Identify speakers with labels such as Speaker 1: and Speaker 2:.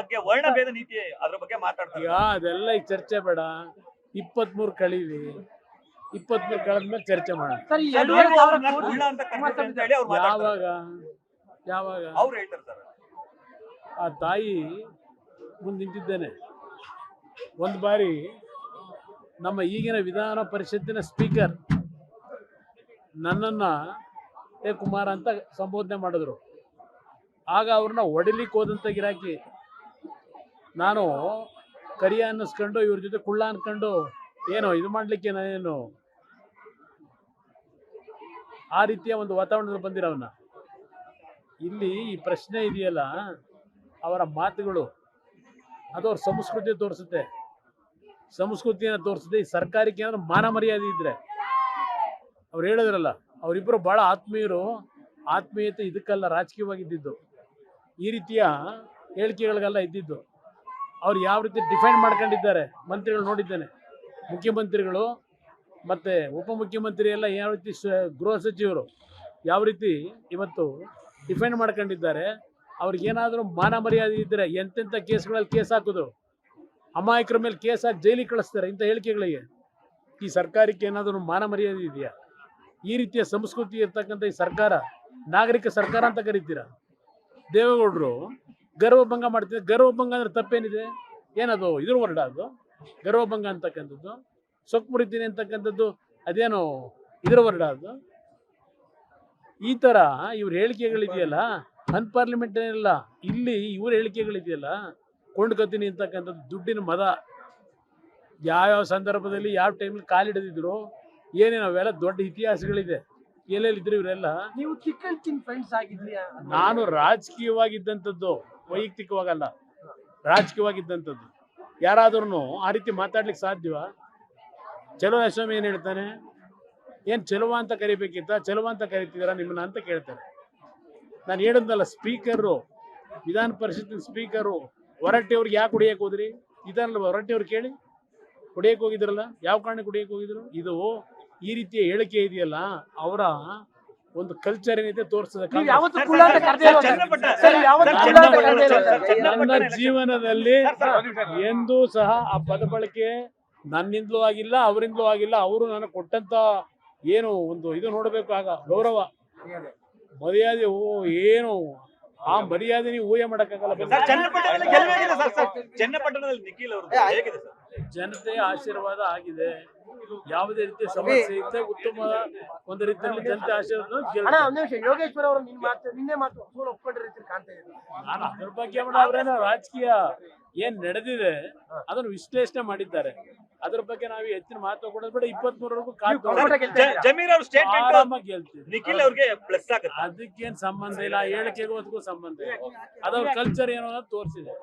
Speaker 1: ಬಗ್ಗೆ ವರ್ಣಭೇದ ನೀತಿ ಅದ್ರ ಬಗ್ಗೆ ಮಾತಾಡ್ತಾರೆ.
Speaker 2: ಅದೆಲ್ಲ ಈಗ ಚರ್ಚೆ ಬೇಡ. ಇಪ್ಪತ್ಮೂರು ಕಳೀಲಿ ಇಪ್ಪತ್ಮೂರು ಕಳೆದ್ಮೇಲೆ ಚರ್ಚೆ ಮಾಡೋಣ. ಯಾವಾಗ? ಯಾವಾಗ?
Speaker 1: ಅವ್ರು ಹೇಳ್ತಾರೆ ಸರ್.
Speaker 2: ಆ ತಾಯಿ ಮುಂದೆ ನಿಂತಿದ್ದೇನೆ. ಒಂದು ಬಾರಿ ನಮ್ಮ ಈಗಿನ ವಿಧಾನ ಪರಿಷತ್ತಿನ ಸ್ಪೀಕರ್ ನನ್ನನ್ನು ಎ ಕುಮಾರ ಅಂತ ಸಂಬೋಧನೆ ಮಾಡಿದ್ರು. ಆಗ ಅವ್ರನ್ನ ಹೊಡಿಲಿಕ್ಕೆ ಹೋದಂಥ ಗಿರಾಕಿ. ನಾನು ಕರಿಯ ಅನ್ನಿಸ್ಕೊಂಡು ಇವ್ರ ಜೊತೆ ಕುಳ್ಳ ಅನ್ಕೊಂಡು, ಏನು ಇದು ಮಾಡಲಿಕ್ಕೆ ನಾನೇನು ಆ ರೀತಿಯ ಒಂದು ವಾತಾವರಣದಲ್ಲಿ ಬಂದಿರೋವನ್ನ ಇಲ್ಲಿ ಈ ಪ್ರಶ್ನೆ ಇದೆಯಲ್ಲ, ಅವರ ಮಾತುಗಳು, ಅದು ಅವ್ರ ಸಂಸ್ಕೃತಿ ತೋರಿಸುತ್ತೆ. ಸಂಸ್ಕೃತಿಯನ್ನು ತೋರಿಸುತ್ತೆ, ಈ ಸರ್ಕಾರಕ್ಕೆ ಏನಾದ್ರು ಮಾನ ಮರ್ಯಾದೆ ಇದ್ರೆ. ಅವ್ರು ಹೇಳಿದ್ರಲ್ಲ ಅವರಿಬ್ಬರು ಭಾಳ ಆತ್ಮೀಯರು, ಆತ್ಮೀಯತೆ ಇದಕ್ಕಲ್ಲ ರಾಜಕೀಯವಾಗಿದ್ದಿದ್ದು. ಈ ರೀತಿಯ ಹೇಳಿಕೆಗಳಿಗೆಲ್ಲ ಇದ್ದಿದ್ದು. ಅವ್ರು ಯಾವ ರೀತಿ ಡಿಫೈನ್ ಮಾಡ್ಕೊಂಡಿದ್ದಾರೆ ಮಂತ್ರಿಗಳು ನೋಡಿದ್ದೇನೆ. ಮುಖ್ಯಮಂತ್ರಿಗಳು ಮತ್ತು ಉಪಮುಖ್ಯಮಂತ್ರಿ ಎಲ್ಲ ಯಾವ ರೀತಿ ಗೃಹ ಸಚಿವರು ಯಾವ ರೀತಿ ಇವತ್ತು ಡಿಫೈನ್ ಮಾಡ್ಕೊಂಡಿದ್ದಾರೆ. ಅವ್ರಿಗೇನಾದರೂ ಮಾನ ಮರ್ಯಾದೆ ಇದ್ದರೆ ಎಂತೆಂಥ ಕೇಸ್ಗಳಲ್ಲಿ ಕೇಸ್ ಹಾಕಿದ್ರು. ಅಮಾಯಕರ ಮೇಲೆ ಕೇಸ್ ಹಾಕಿ ಜೈಲಿಗೆ ಕಳಿಸ್ತಾರೆ ಇಂಥ ಹೇಳಿಕೆಗಳಿಗೆ. ಈ ಸರ್ಕಾರಕ್ಕೆ ಏನಾದರೂ ಮಾನ ಮರ್ಯಾದೆ ಇದೆಯಾ? ಈ ರೀತಿಯ ಸಂಸ್ಕೃತಿ ಇರ್ತಕ್ಕಂಥ ಈ ಸರ್ಕಾರ ನಾಗರಿಕ ಸರ್ಕಾರ ಅಂತ ಕರಿತೀರಾ? ದೇವೇಗೌಡರು ಗರ್ವಭಂಗ ಮಾಡ್ತಿದ್ದಾರೆ ಗರ್ವಭಂಗ ಅಂದ್ರೆ ತಪ್ಪೇನಿದೆ? ಏನದು? ಇದ್ರ ವರ್ಡ ಅದು? ಗರ್ವಭಂಗ ಅಂತಕ್ಕಂಥದ್ದು? ಸೊಕ್ಕು ಮುರಿತೀನಿ ಅಂತಕ್ಕಂಥದ್ದು ಅದೇನು ಇದ್ರ ವರ್ಡ ಅದು? ಈ ಥರ ಇವ್ರ ಹೇಳಿಕೆಗಳಿದೆಯಲ್ಲ? ಅನ್ಪಾರ್ಲಿಮೆಂಟ್ ಏನಿಲ್ಲ. ಇಲ್ಲಿ ಇವ್ರ ಹೇಳಿಕೆಗಳಿದೆಯಲ್ಲ? ಕೊಂಡ್ಕೊತೀನಿ ಅಂತಕ್ಕಂಥದ್ದು ದುಡ್ಡಿನ ಮದ. ಯಾವ್ಯಾವ ಸಂದರ್ಭದಲ್ಲಿ, ಯಾವ ಟೈಮಲ್ಲಿ ಕಾಲಿಡದಿದ್ರು, ಏನೇನು ಅವೆಲ್ಲ ದೊಡ್ಡ ಇತಿಹಾಸಗಳಿದೆ. ಎಲ್ಲೆಲ್ಲಿದ್ರು ಇವರೆಲ್ಲ
Speaker 3: ನೀವು ಚಿಕನ್ ಚಿನ್ ಫ್ರೆಂಡ್ಸ್ ಆಗಿದ್ರಿ
Speaker 2: ನಾನು ರಾಜಕೀಯವಾಗಿದ್ದಂಥದ್ದು ವೈಯಕ್ತಿಕವಾಗಲ್ಲ ರಾಜಕೀಯವಾಗಿದ್ದಂಥದ್ದು. ಯಾರಾದ್ರೂ ಆ ರೀತಿ ಮಾತಾಡ್ಲಿಕ್ಕೆ ಸಾಧ್ಯವ? ಚಲೋ ಯಶೋಮಿ ಏನು ಹೇಳ್ತಾನೆ? ಏನು ಚಲುವ ಅಂತ ಕರಿಬೇಕಿತ್ತ? ಚಲುವ ಅಂತ ಕರಿತಿದ್ದೀರಾ ನಿಮ್ಮನ್ನ ಅಂತ ಕೇಳ್ತಾರೆ ನಾನು ಹೇಳಿದ್ನಲ್ಲ ಸ್ಪೀಕರು ವಿಧಾನ ಪರಿಷತ್ತಿನ ಸ್ಪೀಕರು ಹೊರಟ್ಟಿಯವ್ರಿಗೆ ಯಾಕೆ ಹೊಡಿಯಕ್ಕೆ ಹೋದ್ರಿ? ಇದನ್ನ ಹೊರಟ್ಟಿಯವ್ರು ಕೇಳಿ? ಕುಡಿಯಕ್ಕೆ ಹೋಗಿದ್ರಲ್ಲ? ಯಾವ ಕಾರಣಕ್ಕೆ ಕುಡಿಯಕ್ಕೆ ಹೋಗಿದ್ರು? ಇದು ಈ ರೀತಿಯ ಹೇಳಿಕೆ ಇದೆಯಲ್ಲ ಅವರ ಒಂದು ಕಲ್ಚರ್ ಏನಿದೆ ತೋರಿಸ್ತದೆ ನನ್ನ ಜೀವನದಲ್ಲಿ. ಎಂದೂ ಸಹ ಆ ಪದ ಬಳಕೆ ನನ್ನಿಂದಲೂ ಆಗಿಲ್ಲ ಅವರಿಂದಲೂ ಆಗಿಲ್ಲ ಅವರು ನನಗೆ ಕೊಟ್ಟಂತ ಏನು ಒಂದು ಇದು ನೋಡಬೇಕು ಆಗ ಗೌರವ. ಮರ್ಯಾದೆ ಓ ಏನು ಆ ಮರ್ಯಾದೆ ನೀವು ಊಹೆ ಮಾಡಕ್ಕಾಗಲ್ಲ.
Speaker 1: ಚನ್ನಪಟ್ಟಣದಲ್ಲಿ ಸರ್ ಸರ್. ಚನ್ನಪಟ್ಟಣದಲ್ಲಿ ನಿಖಿಲ್ ಅವರು ಹೇಗಿದೆ ಸರ್?
Speaker 2: ಜನತೆಯ ಆಶೀರ್ವಾದ ಆಗಿದೆ. ಯಾವುದೇ ರೀತಿಯ ಸಮಸ್ಯೆ ಇದ್ದ ಉತ್ತಮ ಒಂದು ರೀತಿಯಲ್ಲಿ ಜನತೆ ಆಶೀರ್ವಾದ
Speaker 3: ಯೋಗೇಶ್ವರ ಅವರು ನಿನ್ನ ಮಾತು ನಿನ್ನೆ ಮಾತು ಸುಳ್ಳು ಒಪ್ಕೊಂಡಿರೋ ರೀತಿ ಕಾಣ್ತಾ ಇದೆ.
Speaker 2: ನಾನು ಅದ್ರ ಬಗ್ಗೆ ಅವರೇನ ಅವರೇನೋ ರಾಜಕೀಯ ಏನ್ ನಡೆದಿದೆ ಅದನ್ನು ವಿಶ್ಲೇಷಣೆ ಮಾಡಿದ್ದಾರೆ. ಅದ್ರ ಬಗ್ಗೆ ನಾವು ಹೆಚ್ಚಿನ ಮಹತ್ವ ಕೊಡೋದು ಬೇಡ. ಇಪ್ಪತ್ತ್ ಮೂರವರೆಗೂ
Speaker 1: ಜಮೀರ್ ಅವ್ರ ಸ್ಟೇಟ್ಮೆಂಟ್
Speaker 2: ಗೆಲ್ತೀವಿ
Speaker 1: ನಿಖಿಲ್ ಅವ್ರಿಗೆ ಪ್ಲಸ್ ಆಗುತ್ತೆ.
Speaker 2: ಅದಕ್ಕೇನ್ ಸಂಬಂಧ ಇಲ್ಲ. ಹೇಳಿಕೆಗೂ ಅದಕ್ಕೂ ಸಂಬಂಧ ಇಲ್ಲ. ಅದವ್ರ ಕಲ್ಚರ್ ಏನೋ ಅನ್ನೋದು ತೋರಿಸಿದೆ.